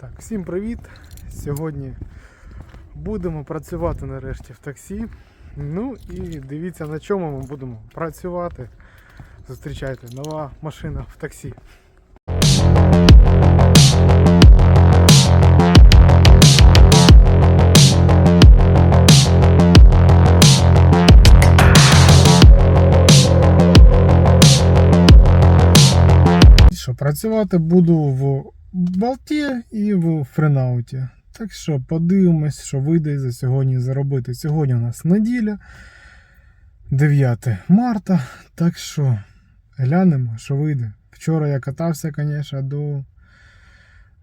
Так, всім привіт! Сьогодні будемо працювати нарешті в таксі. Ну і дивіться на чому ми будемо працювати. Зустрічайте, нова машина в таксі. Працювати буду в Балті і в Френауті. Так що подивимось, що вийде за сьогодні заробити. Сьогодні у нас неділя, 9 марта. Так що глянемо, що вийде. Вчора я катався, звісно, до,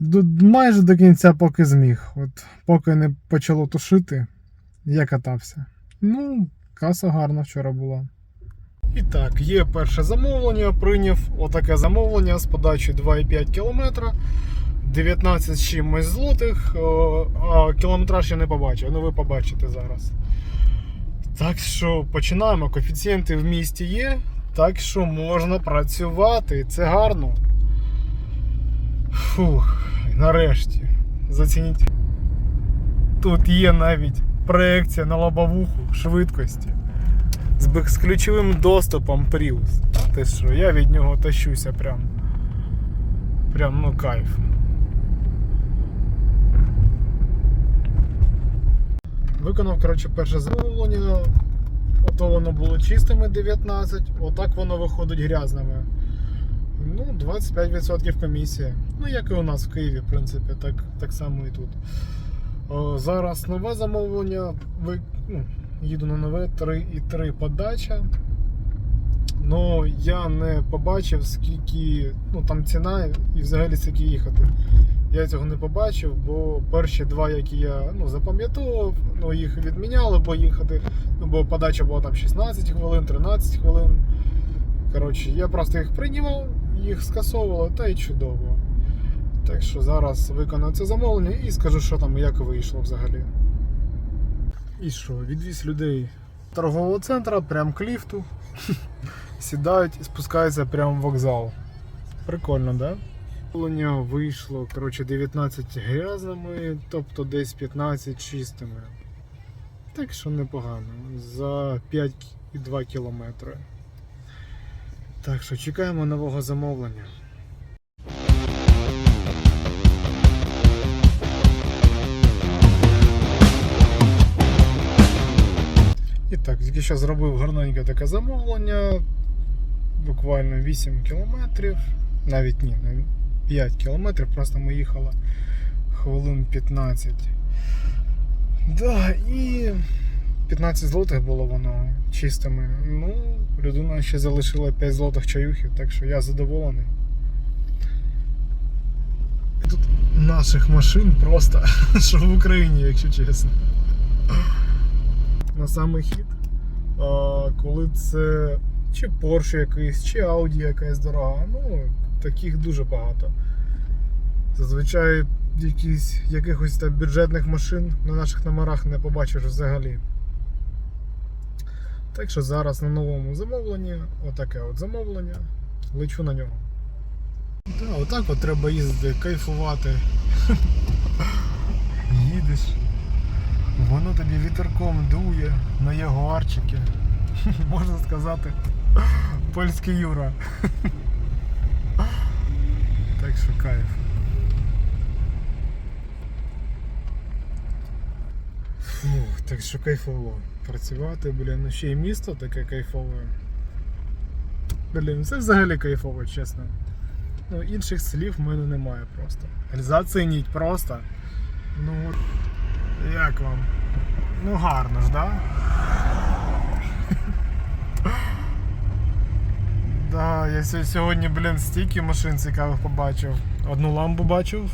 до майже до кінця, поки зміг. От поки не почало тушити, я катався. Ну, каса гарна вчора була. І так, є перше замовлення. Прийняв отаке замовлення з подачі 2,5 км. 19 чимось злотих, а кілометраж я не побачив. Ну ви побачите зараз. Так що починаємо. Коефіцієнти в місті є, так що можна працювати. Це гарно. Фух, нарешті. Зацініть. Тут є навіть проекція на лобовуху швидкості з, ключовим доступом Prius. Ти що, я від нього тащуся прям. Прям ну кайф. Виконав, коротше, перше замовлення. Ото воно було чистими 19, отак воно виходить грязними. Ну, 25% комісія. Ну, як і у нас в Києві, в принципі, так, так само і тут. О, зараз нове замовлення. Ви, ну, їду на нове 3,3 подача. Ну, я не побачив, скільки ну, там ціна і взагалі скільки їхати. Я цього не побачив, бо перші два, які я ну, запам'ятовував, ну, їх відміняли, бо їхати. Ну, бо подача була там 16 хвилин, 13 хвилин. Коротше, я просто їх приймав, їх скасовували, та й чудово. Так що зараз виконую це замовлення і скажу, що там як вийшло взагалі. І що, відвіз людей торгового центру, прям к ліфту. Сідають і спускаються прямо в вокзал. Прикольно, да? Замовлення вийшло коротше, 19 грязними, тобто десь 15 чистими. Так що непогано. За 5,2 кілометри. Так що чекаємо нового замовлення. Так, тільки що зробив гарненьке таке замовлення. Буквально 8 кілометрів. Навіть ні, 5 кілометрів, просто ми їхали хвилин 15. Да, і 15 злотих було воно чистими. Ну, людина ще залишила 5 злотих чаюхів, так що я задоволений. Тут наших машин просто, що в Україні, якщо чесно. На самий хід, коли це чи Porsche якийсь, чи Audi якась дорога. Ну, таких дуже багато. Зазвичай якісь, якихось там бюджетних машин на наших номерах не побачиш взагалі. Так що зараз на новому замовленні, отаке от замовлення, лечу на нього. Да, отак от треба їздити, кайфувати. Їдеш. Воно тобі вітерком дує на ягуарчики. Можна сказати, польський Юра. Так що кайф. Фух, так що кайфово. Працювати, блін, ну ще й місто таке кайфове. Блін, це взагалі кайфово, чесно. Ну, інших слів в мене немає просто. Зацініть просто. Ну от. Як вам? Ну гарно ж, да? Да, я сьогодні, блін, стільки машин цікавих побачив. Одну ламбу бачив,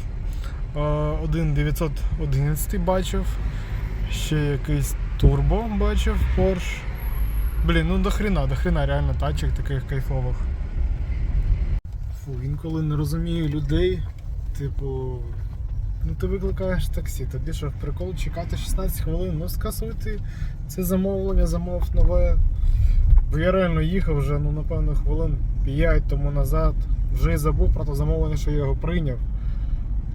е, один 911 бачив, ще якийсь турбо бачив, Porsche. Блін, ну до хрена, до хрена реально тачок таких кайфових. Фу, інколи не розумію людей, типу. Ну ти викликаєш таксі, тобі що в прикол чекати 16 хвилин, ну скасуйте це замовлення, замов нове. Бо я реально їхав вже, ну напевно, хвилин 5 тому назад. Вже й забув про те замовлення, що я його прийняв.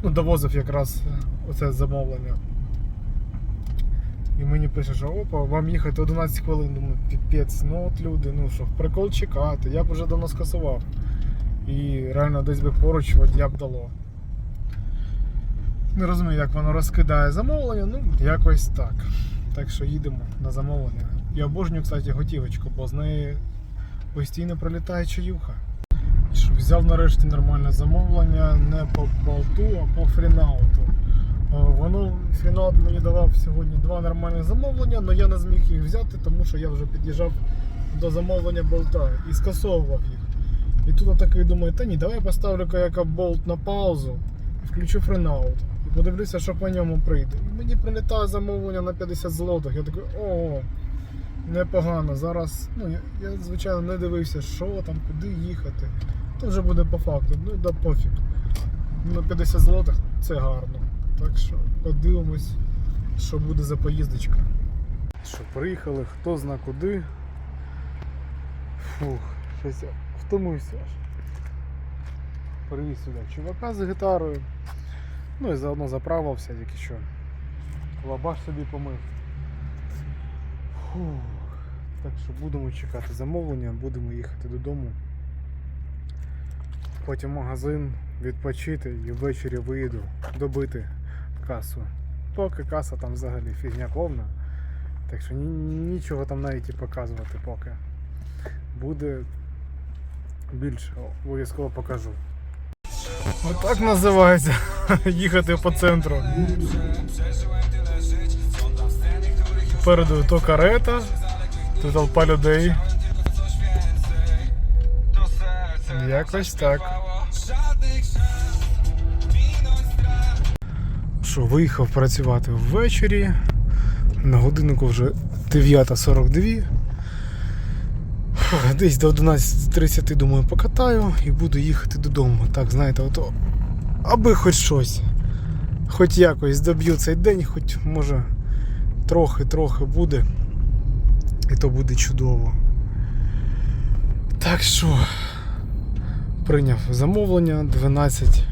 Ну, довозив якраз оце замовлення. І мені пише, що опа, вам їхати 11 хвилин. Думаю, піпець, ну от люди, ну що, прикол чекати, я б вже давно скасував. І реально десь би поруч водія б дало. Не розумію, як воно розкидає замовлення, ну якось так. Так що їдемо на замовлення. Я обожнюю, кстати, готівочку, бо з неї постійно пролітає чаюха. Що взяв нарешті нормальне замовлення не по болту, а по фрінауту. Е, Воно фрінаут мені давав сьогодні два нормальних замовлення, але я не зміг їх взяти, тому що я вже під'їжджав до замовлення болта і скасовував їх. І тут я такий думаю, та ні, давай поставлю яка болт на паузу і включу фрінаут. І подивлюся, що по ньому прийде. І мені прилітає замовлення на 50 злотих. Я такий, о, непогано. Зараз, ну я, я звичайно не дивився, що там, куди їхати. То вже буде по факту. Ну да пофіг. На 50 злотих це гарно. Так що подивимось, що буде за поїздочка. Що приїхали, хто зна куди. Фух, щось я втомився аж. Привіз сюди чувака з гітарою. Ну і заодно заправився тільки що. Лабаш собі помив. Фух. Так що будемо чекати замовлення, будемо їхати додому. Потім магазин відпочити і ввечері виїду добити касу. Поки каса там взагалі фігня повна. Так що ні- нічого там навіть і показувати поки. Буде більше, обов'язково покажу. Отак називається їхати по центру. Попереду то карета, то толпа людей. Якось так. Що, виїхав працювати ввечері. На годиннику вже 9.42. Десь до 11.30, думаю, покатаю і буду їхати додому. Так, знаєте, ото аби хоч щось. Хоч якось доб'ю цей день, хоч може трохи-трохи буде. І то буде чудово. Так що прийняв замовлення 12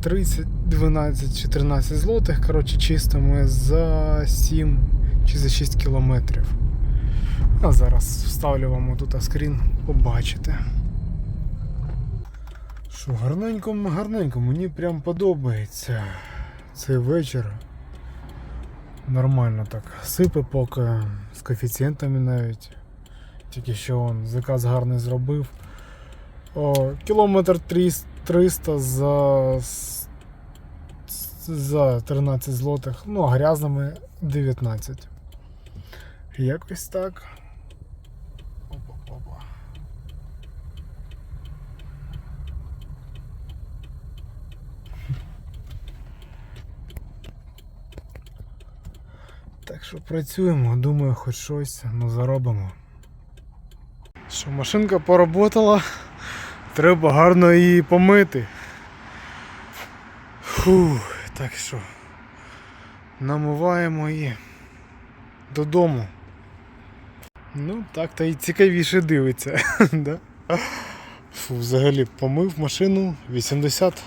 30, 12 чи 13 злотих, коротше, чисто ми за 7 чи за 6 кілометрів. А зараз вставлю вам тут скрін, побачите. Що, гарненько, гарненько, мені прям подобається цей вечір. Нормально так. Сипе поки з коефіцієнтами навіть. Тільки що он заказ гарний зробив. О, кілометр 300 300 за, за 13 злотих, ну а грязними 19. Якось так. Опа-опа. Так що працюємо, думаю, хоч щось ну, заробимо. Що машинка поработала, треба гарно її помити. Фух, так що намиваємо її додому. Ну, так та й цікавіше дивиться. да? Фу, взагалі помив машину 80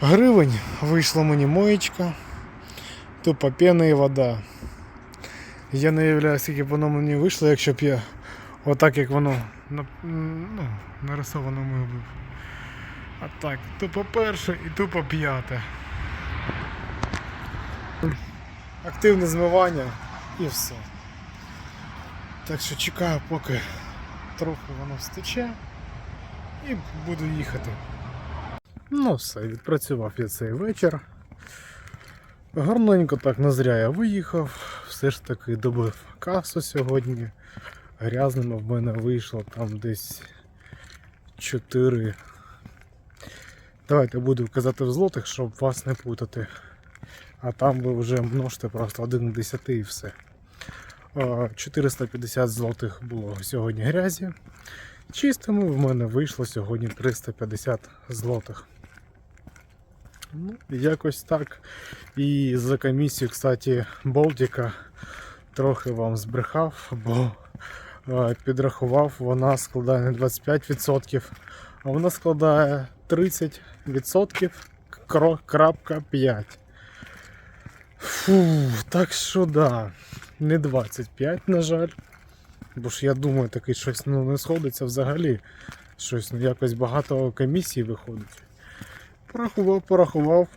гривень. Вийшла мені моєчка. Тупо пена і вода. Я не уявляю, скільки б воно мені вийшло, якщо б я отак як воно на- ну, нарисовано мив. А так, тупо перше і тупо п'яте. Активне змивання і все. Так що чекаю, поки трохи воно стече і буду їхати. Ну все, відпрацював я цей вечір. Гарненько так на зря я виїхав, все ж таки добив касу сьогодні. Грязними в мене вийшло там десь 4. Давайте буду казати в злотих, щоб вас не путати. А там ви вже множте просто 1 до 10 і все. А, 450 злотих було сьогодні грязі. Чистими в мене вийшло сьогодні 350 злотих. Ну, якось так. І за комісію, кстати, Болтика трохи вам збрехав, бо е, підрахував, вона складає не 25%, а вона складає 30% 0,5. Фу, так що да. Не 25, на жаль. Бо ж я думаю, таки щось ну, не сходиться взагалі. Щось ну, якось багато комісій виходить. Порахував, порахував.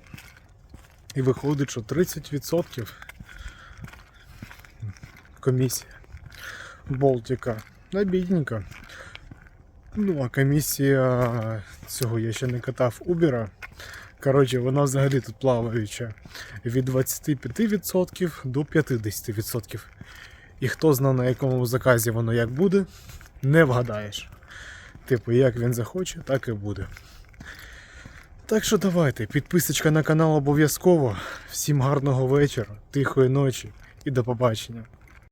І виходить, що 30% комісія. Болтика. Обідненько. Ну, а комісія цього я ще не катав Uber. Коротше, вона взагалі тут плаваюча від 25% до 50%. І хто знає, на якому заказі воно як буде, не вгадаєш. Типу, як він захоче, так і буде. Так що давайте, підписочка на канал обов'язково. Всім гарного вечора, тихої ночі і до побачення.